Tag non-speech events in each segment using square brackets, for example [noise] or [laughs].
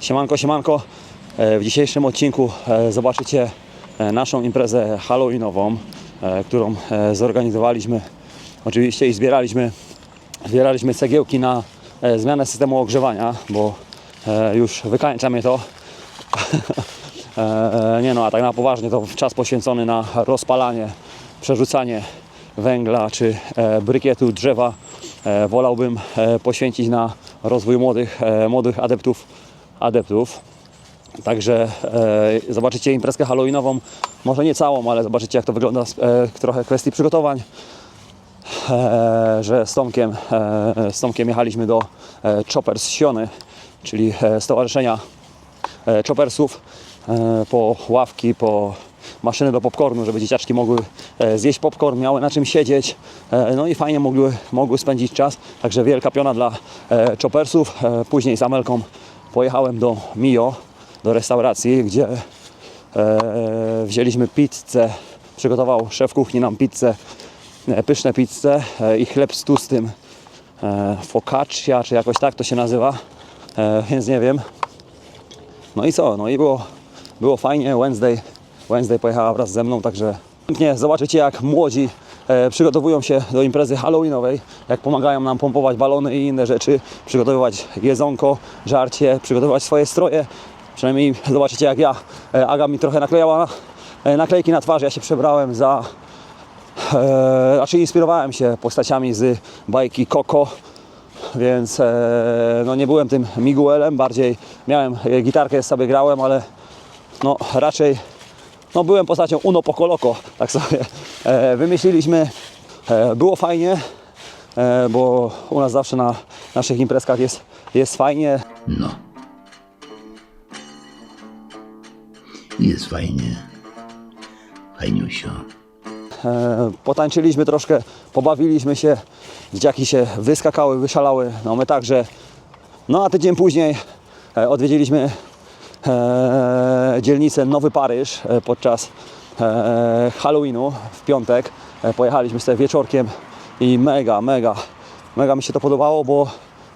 Siemanko, siemanko. E, W dzisiejszym odcinku e, zobaczycie e, naszą imprezę halloweenową, którą zorganizowaliśmy oczywiście i zbieraliśmy, zbieraliśmy cegiełki na zmianę systemu ogrzewania, bo już wykańcza mnie to. [laughs] Nie no, a tak na poważnie to czas poświęcony na rozpalanie, przerzucanie węgla czy brykietu drzewa wolałbym poświęcić na rozwój młodych, młodych adeptów, adeptów. Także e, zobaczycie imprezkę halloweenową, może nie całą, ale zobaczycie jak to wygląda e, trochę kwestii przygotowań. E, że z Tomkiem, e, z Tomkiem jechaliśmy do e, Choppers Siony, czyli e, Stowarzyszenia e, Choppersów e, po ławki, po maszyny do popcornu, żeby dzieciaczki mogły e, zjeść popcorn, miały na czym siedzieć, e, no i fajnie mogły, mogły spędzić czas. Także wielka piona dla e, Choppersów. E, Później z Amelką pojechałem do Mio, do restauracji, gdzie e, wzięliśmy pizzę, przygotował szef kuchni nam pizzę, e, pyszne pizze e, i chleb z tłustym e, focaccia, czy jakoś tak to się nazywa, e, więc nie wiem. No i co? No i było, było fajnie. Wednesday, Wednesday pojechała wraz ze mną, także pięknie zobaczycie jak młodzi przygotowują się do imprezy halloweenowej, jak pomagają nam pompować balony i inne rzeczy, przygotowywać jedzonko, żarcie, przygotowywać swoje stroje. Przynajmniej zobaczycie jak ja. E, Aga mi trochę naklejała e, naklejki na twarz, ja się przebrałem za e, znaczy inspirowałem się postaciami z bajki Coco, więc e, no nie byłem tym Miguelem, bardziej miałem e, gitarkę, sobie grałem, ale no raczej no byłem postacią Uno Poco Loco, tak sobie e, wymyśliliśmy. E, było fajnie, e, bo u nas zawsze na naszych imprezkach jest, jest fajnie. No. Jest fajnie. Fajniusio. E, potańczyliśmy troszkę, pobawiliśmy się, dzieciaki się wyskakały, wyszalały, no my także. No a tydzień później e, odwiedziliśmy dzielnicę Nowy Paryż e, podczas e, Halloweenu w piątek. E, pojechaliśmy sobie wieczorkiem i mega, mega, mega mi się to podobało, bo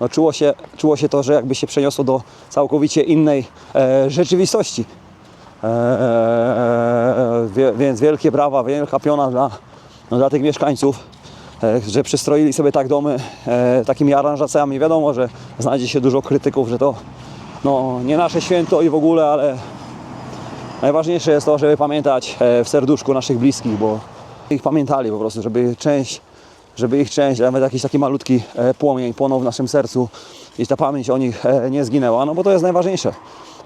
no, czuło, się, czuło się to, że jakby się przeniosło do całkowicie innej e, rzeczywistości. Eee, wie- więc wielkie brawa, wielka piona dla, no, dla tych mieszkańców, e, że przystroili sobie tak domy e, takimi aranżacjami. Wiadomo, że znajdzie się dużo krytyków, że to no, nie nasze święto i w ogóle, ale najważniejsze jest to, żeby pamiętać e, w serduszku naszych bliskich, bo ich pamiętali po prostu, żeby część, żeby ich część, nawet jakiś taki malutki e, płomień płonął w naszym sercu i ta pamięć o nich e, nie zginęła, no bo to jest najważniejsze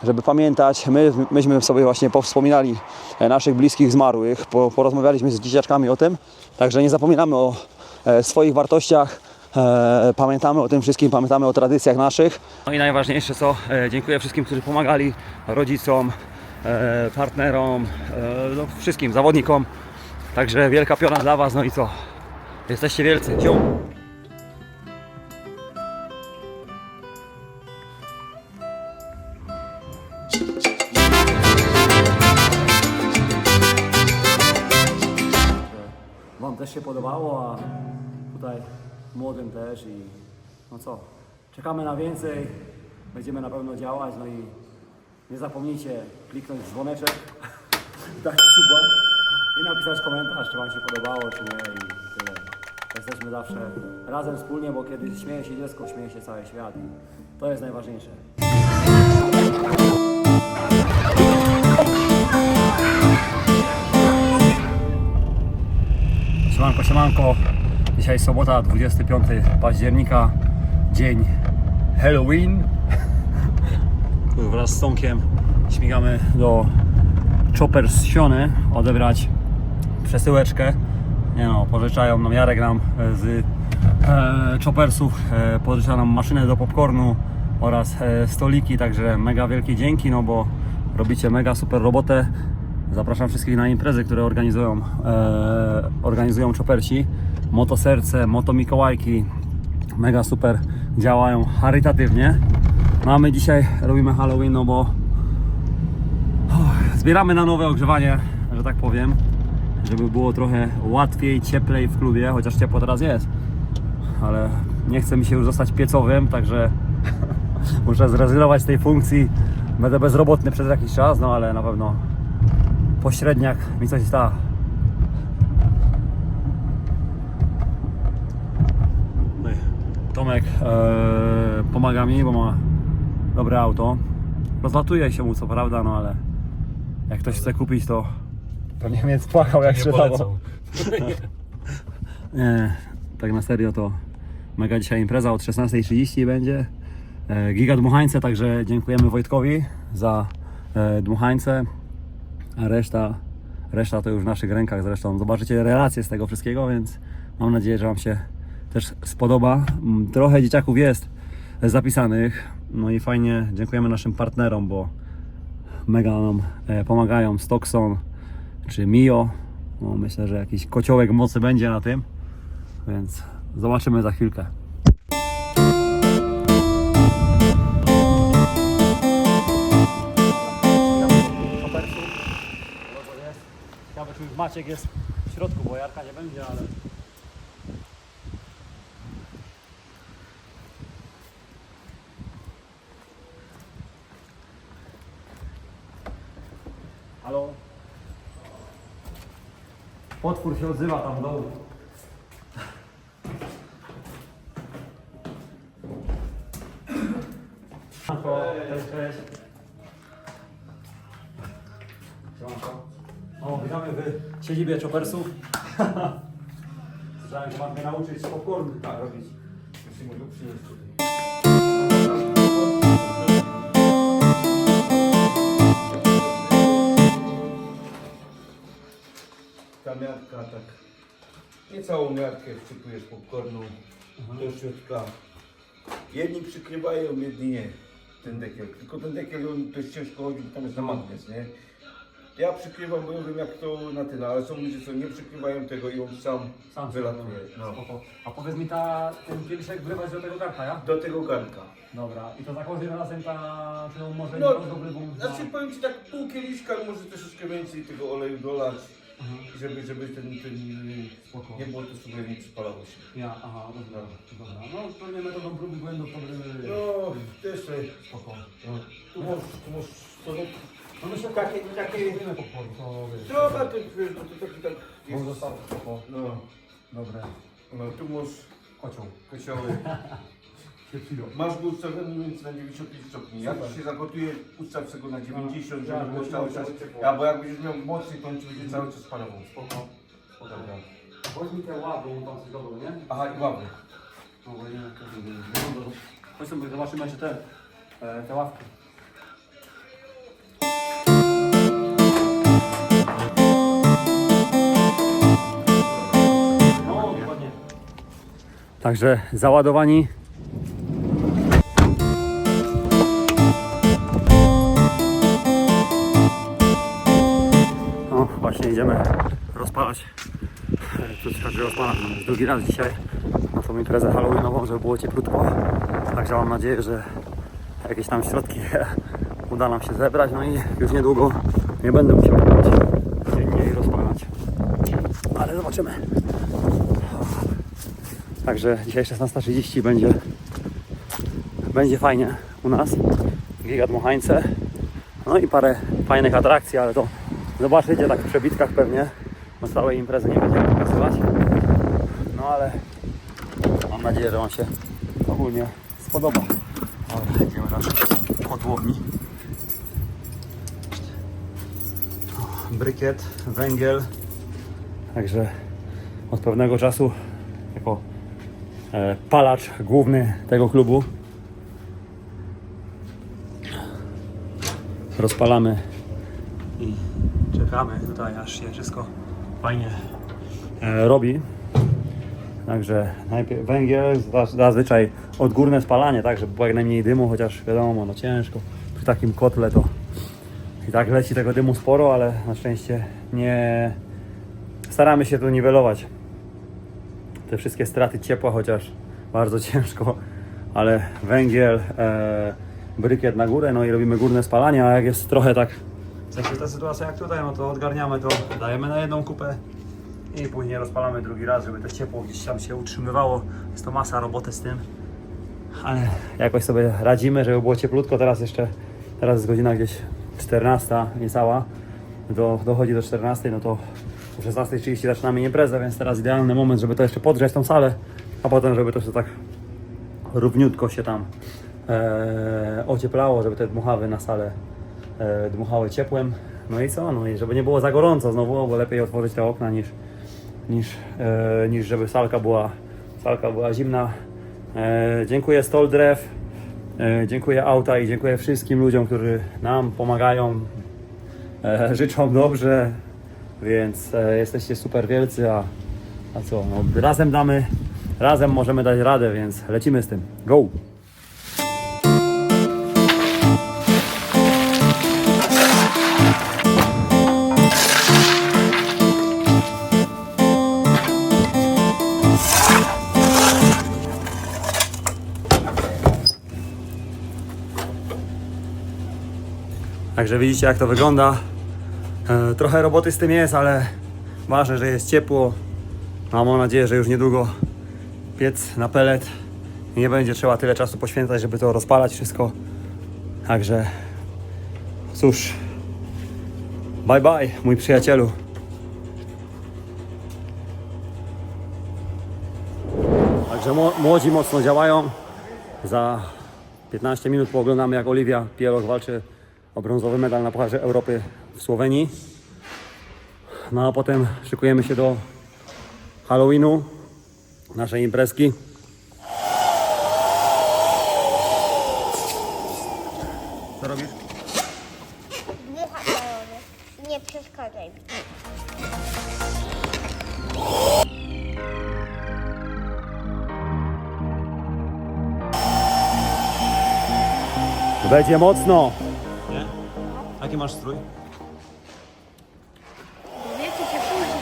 żeby pamiętać. My, myśmy sobie właśnie powspominali naszych bliskich zmarłych, po, porozmawialiśmy z dzieciaczkami o tym, także nie zapominamy o swoich wartościach, pamiętamy o tym wszystkim, pamiętamy o tradycjach naszych. No i najważniejsze co, e, dziękuję wszystkim, którzy pomagali, rodzicom, e, partnerom, e, no, wszystkim zawodnikom, także wielka piona dla Was, no i co, jesteście wielcy. Ciu. Wam też się podobało, a tutaj młodym też i no co, czekamy na więcej, będziemy na pewno działać, no i nie zapomnijcie kliknąć w dzwoneczek, [laughs] dać suba i napisać komentarz, czy Wam się podobało, czy nie i tyle. Jesteśmy zawsze razem wspólnie, bo kiedy śmieje się dziecko, śmieje się cały świat i to jest najważniejsze. Siemanko, siemanko. Dzisiaj sobota, 25 października, dzień Halloween. Wraz z Tomkiem śmigamy do Choppers Siony odebrać przesyłeczkę. Nie no, pożyczają nam Jarek nam e, z e, Choppersów, e, pożycza nam maszynę do popcornu oraz e, stoliki, także mega wielkie dzięki, no bo robicie mega super robotę. Zapraszam wszystkich na imprezy, które organizują, e, organizują Choppersi. Moto Serce, Moto Mikołajki, mega super działają charytatywnie. No a my dzisiaj robimy Halloween, no bo Uff, zbieramy na nowe ogrzewanie, że tak powiem, żeby było trochę łatwiej, cieplej w klubie, chociaż ciepło teraz jest. Ale nie chce mi się już zostać piecowym, także [laughs] muszę zrezygnować z tej funkcji. Będę bezrobotny przez jakiś czas, no ale na pewno pośredniak mi coś da. Tomek e, pomaga mi, bo ma dobre auto. Rozlatuje się mu co prawda, no ale jak ktoś chce kupić, to pewnie mnie spłakał jak sprzedawał. [laughs] Nie, tak na serio to mega dzisiaj impreza od 16.30 będzie. E, Giga dmuchańce, także dziękujemy Wojtkowi za e, dmuchańce, a reszta, reszta to już w naszych rękach zresztą. Zobaczycie relacje z tego wszystkiego, więc mam nadzieję, że Wam się też spodoba. Mm, Trochę dzieciaków jest zapisanych, no i fajnie dziękujemy naszym partnerom, bo mega nam e, pomagają. Stockson czy Mio. No, myślę, że jakiś kociołek mocy będzie na tym, więc zobaczymy za chwilkę. Maciek jest w środku, bo Jarka nie będzie, ale... Potwór się odzywa tam w dołu. Siemanko, Cześć, cześć. O, witamy w siedzibie Choppersów. [laughs] Słyszałem, że mam mnie nauczyć popcorn tak robić. Jeśli mogę przynieść Miarka tak, nie całą miarkę wsypujesz popcornu do środka. Jedni przykrywają, jedni nie, ten dekiel. Tylko ten dekiel, on dość ciężko chodzi, bo tam jest na magnes, nie? Ja przykrywam, bo ja wiem jak to na tyle, ale są ludzie, co nie przykrywają tego i on sam, Sam wylatuje. No. Spoko. A powiedz mi, ta, ten kieliszek wrywać do tego garka, ja? Do tego garnka. Dobra. I to za każdym razem ta, czy on może No, nie rozdobrywą Znaczy powiem Ci tak pół kieliszka, może troszeczkę więcej tego oleju dolać, żeby, żeby ten, ten Spoko. nie było to sobie nie przypalało się. Ja, aha, dobra, dobra. No pewnie metodą prób i błędów to będziemy... No, też Spoko. no, tu masz, tu masz, to no, No myślę, Takie- takie- Kupimy popcorn, to wiesz. Trochę to wiesz, bo to taki tak Może zostało, spoko. No, Dobre. no tu masz Kocioł. kocioły. [laughs] Masz go ustawiony więc na 95 stopni. Jak Super. się zagotuje, ustaw sobie go na 90, Ja, żeby było ja, cały czas. ja, A bo jak będziesz miał mocniej, to on ci będzie cały czas parował. Spoko. Spoko. Chodź mi te ławy, bo tam coś dobrego, nie? Aha, i ławy. No bo nie wiem, jak to wygląda. Chodź sobie, zobaczymy jeszcze te, e, te ławki. No. Także załadowani. Idziemy rozpalać. Tu trzeba rozpalać już drugi raz dzisiaj na tą imprezę halloweenową, żeby było cieplutko. Także mam nadzieję, że jakieś tam środki [laughs] uda nam się zebrać. No i już niedługo nie będę musiał grać dziennie i rozpalać. Ale zobaczymy. Także dzisiaj 16.30 będzie, będzie fajnie u nas. Giga Dmuchańce. No i parę fajnych atrakcji, ale to zobaczycie tak w przebitkach pewnie. Bo całej imprezy nie będziemy pokazywać. No ale mam nadzieję, że Wam się ogólnie spodoba. Dobra, idziemy na kotłowni. Brykiet, węgiel. Także od pewnego czasu jako e, palacz główny tego klubu rozpalamy i czekamy tutaj aż się wszystko fajnie e, robi. Także najpierw węgiel, zaz- zazwyczaj odgórne spalanie, tak, żeby było jak najmniej dymu, chociaż wiadomo, no ciężko. Przy takim kotle to i tak leci tego dymu sporo, ale na szczęście nie staramy się tu niwelować te wszystkie straty ciepła, chociaż bardzo [laughs] ciężko, ale węgiel, e, brykiet na górę, no i robimy górne spalanie, a jak jest trochę tak, w sensie ta sytuacja jak tutaj, no to odgarniamy to, dajemy na jedną kupę i później rozpalamy drugi raz, żeby to ciepło gdzieś tam się utrzymywało. Jest to masa roboty z tym, ale jakoś sobie radzimy, żeby było cieplutko. Teraz jeszcze, teraz jest godzina gdzieś 14, niecała. Do, dochodzi do 14, no to o 16.30 zaczynamy imprezę, więc teraz idealny moment, żeby to jeszcze podgrzać tą salę, a potem, żeby to się tak równiutko się tam e, ocieplało, żeby te dmuchawy na salę dmuchały ciepłem. No i co? No i żeby nie było za gorąco znowu, bo lepiej otworzyć te okna niż, niż, e, niż żeby salka była, salka była zimna. E, dziękuję Stoldrew, e, dziękuję Auta i dziękuję wszystkim ludziom, którzy nam pomagają, e, [laughs] życzą dobrze, więc e, jesteście super wielcy, a, a co, no, razem damy, razem możemy dać radę, więc lecimy z tym. Go! Także widzicie jak to wygląda. E, trochę roboty z tym jest, ale ważne, że jest ciepło. Mam nadzieję, że już niedługo piec na pelet nie będzie trzeba tyle czasu poświęcać, żeby to rozpalać wszystko. Także cóż, bye bye mój przyjacielu. Także mło- młodzi mocno działają. Za 15 minut pooglądamy jak Oliwia Pieloch walczy o brązowy medal na Pucharze Europy w Słowenii. No a potem szykujemy się do Halloweenu, naszej imprezki. Co robisz? Nie przeszkadzaj mi. Będzie mocno. Jaki masz strój? Wiecie się później.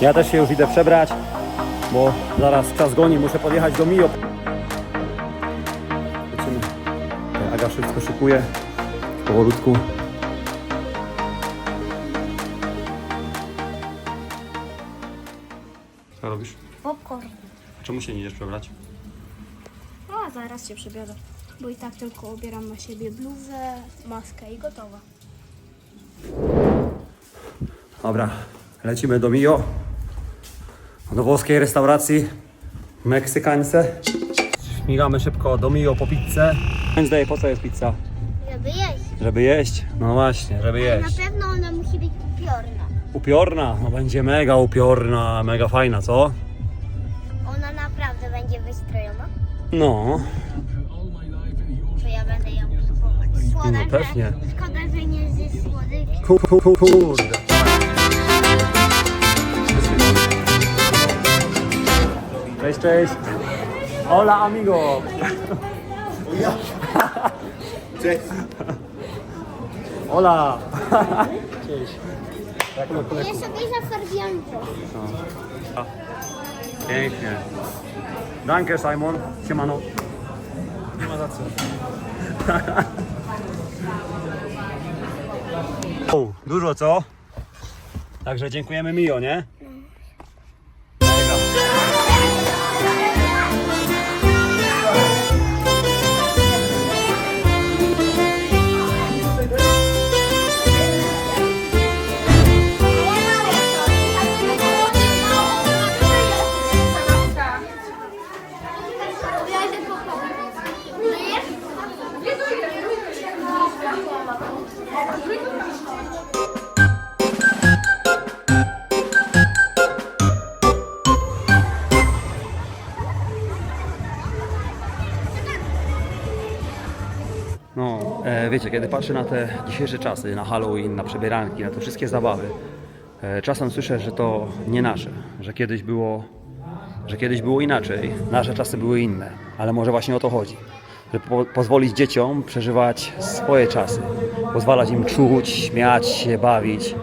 Ja też się już idę przebrać, bo zaraz czas goni, muszę podjechać do Mio. Lecimy. Aga wszystko szykuje. Powolutku. Co robisz? Popcorn. Czemu się nie idziesz przebrać? A zaraz się przebiorę. Bo i tak tylko ubieram na siebie bluzę, maskę i gotowa. Dobra, lecimy do Mio. Do włoskiej restauracji meksykańce. Śmigamy szybko do Mio po pizzę. Wednesday, po co jest pizza? Żeby jeść. Żeby jeść? No właśnie, żeby jeść. Na pewno ona musi być upiorna. Upiorna, no będzie mega upiorna, mega fajna, co? Ona naprawdę będzie wystrojona. No, To ja będę ją próbować. Słoda, No pewnie. szkoda, że nie. Ku- ku- ku- kurde. Cześć, cześć. Hola, amigo. Cześć. Hola. Cześć. Jak to Ja sobie zafarbiłam włosy. Pięknie. Danke, Simon. Siemano. Nie ma za co. [laughs] dużo co? Także dziękujemy Mio, nie? Wiecie, kiedy patrzę na te dzisiejsze czasy, na Halloween, na przebieranki, na te wszystkie zabawy, e, czasem słyszę, że to nie nasze, że kiedyś było, że kiedyś było inaczej, nasze czasy były inne, ale może właśnie o to chodzi, żeby po, pozwolić dzieciom przeżywać swoje czasy, pozwalać im czuć, śmiać się, bawić,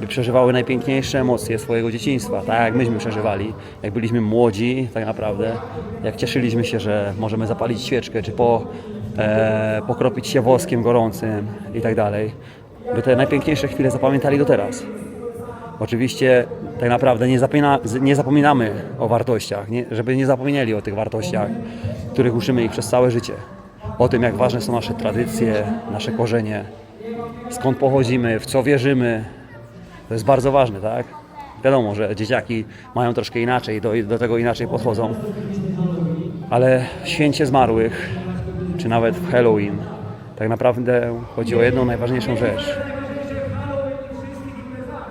by przeżywały najpiękniejsze emocje swojego dzieciństwa, tak jak myśmy przeżywali, jak byliśmy młodzi, tak naprawdę, jak cieszyliśmy się, że możemy zapalić świeczkę, czy po, e, pokropić się woskiem gorącym i tak dalej, by te najpiękniejsze chwile zapamiętali do teraz. Oczywiście tak naprawdę nie, zapomina, nie zapominamy o wartościach, nie, żeby nie zapomnieli o tych wartościach, których uczymy ich przez całe życie. O tym, jak ważne są nasze tradycje, nasze korzenie, skąd pochodzimy, w co wierzymy. To jest bardzo ważne, tak? Wiadomo, że dzieciaki mają troszkę inaczej, do, do tego inaczej podchodzą. Ale święcie zmarłych, czy nawet w Halloween, tak naprawdę chodzi o jedną najważniejszą rzecz.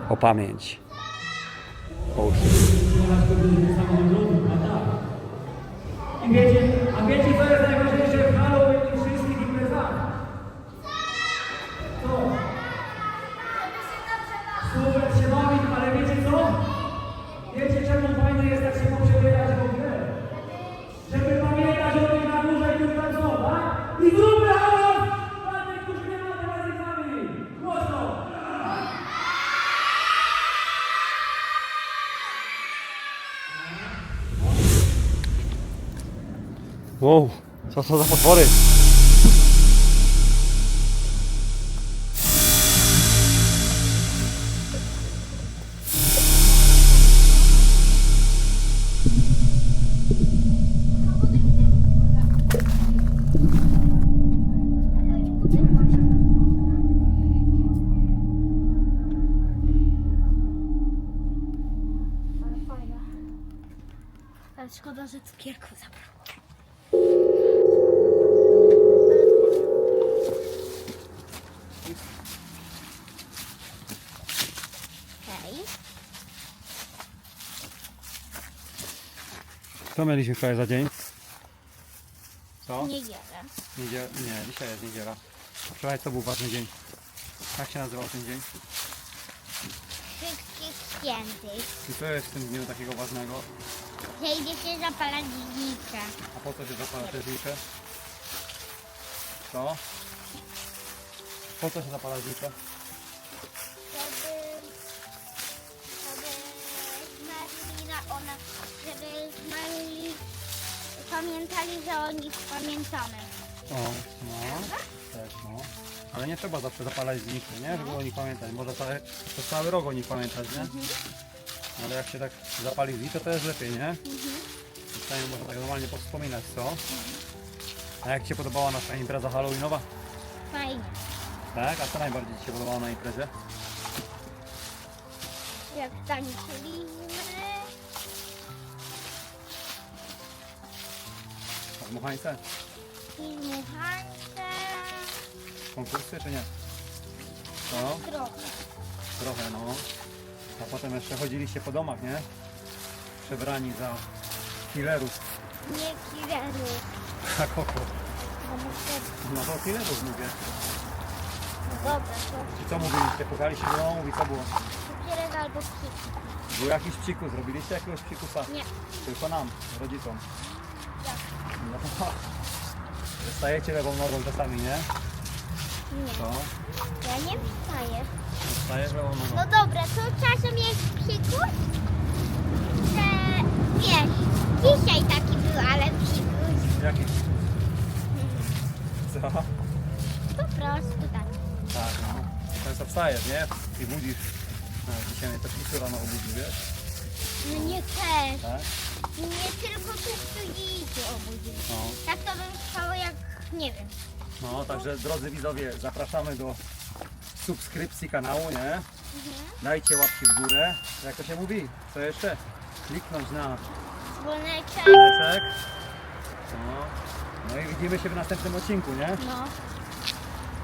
O pamięć. O uczciwość. Co to za potwory? Ale fajne. Ale szkoda, że cukierku zabrał. Co mieliśmy wczoraj za dzień? Co? Niedzielę. Niedziela, nie, dzisiaj jest niedziela. Wczoraj to był ważny dzień. Jak się nazywał ten dzień? Wszystkich świętych. I co jest w tym dniu takiego ważnego? Że idzie się zapalać znicze. A po co się zapala te znicze? Co? Po co się zapala znicze? Pamiętali, że o nich pamiętamy. O, no. Też, no. Ale nie trzeba zawsze zapalać zniczy, nie? Żeby o nich pamiętać. Można cały, przez cały rok o nich pamiętać, nie? Ale jak się tak zapali znicze, to jest lepiej, nie? Przynajmniej można tak normalnie powspominać, co? A jak Ci się podobała nasza impreza halloweenowa? Fajnie. Tak? A co najbardziej Ci się podobało na imprezie? Jak tańczyliśmy... A Dmuchańce? I muchańce... Konkursy czy nie? Co? Trochę. Trochę, no. A potem jeszcze chodziliście po domach, nie? Przebrani za killerów. Nie killerów. [laughs] A? Bo muszę... No to killerów mówię. No dobra, to I co mówiliście? Pukaliście do domu i co było? cukierek albo psik. Był jakiś psikus, zrobiliście jakiegoś psikusa? Nie. Tylko nam, rodzicom. No. Wstajecie lewą nogą czasami, nie? Nie. Co? Ja nie wstaję. Wstajesz lewą nogą. No dobra, to czasem jest psikus, że wiesz, dzisiaj taki był, ale psikus. Jaki? Co? Po prostu tak. Tak, no. Często wstajesz, nie? I budzisz. No, dzisiaj mnie też rano obudził, wiesz? No nie też. Tak? Nie tylko tu studiicie obudzić. No. Tak to bym spało jak, nie wiem. No, także drodzy widzowie, zapraszamy do subskrypcji kanału, nie? Dajcie łapki w górę. Jak to się mówi? Co jeszcze? Kliknąć na Dzwoneczek. No. no i widzimy się w następnym odcinku, nie? No,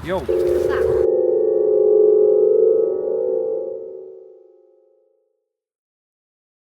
tak.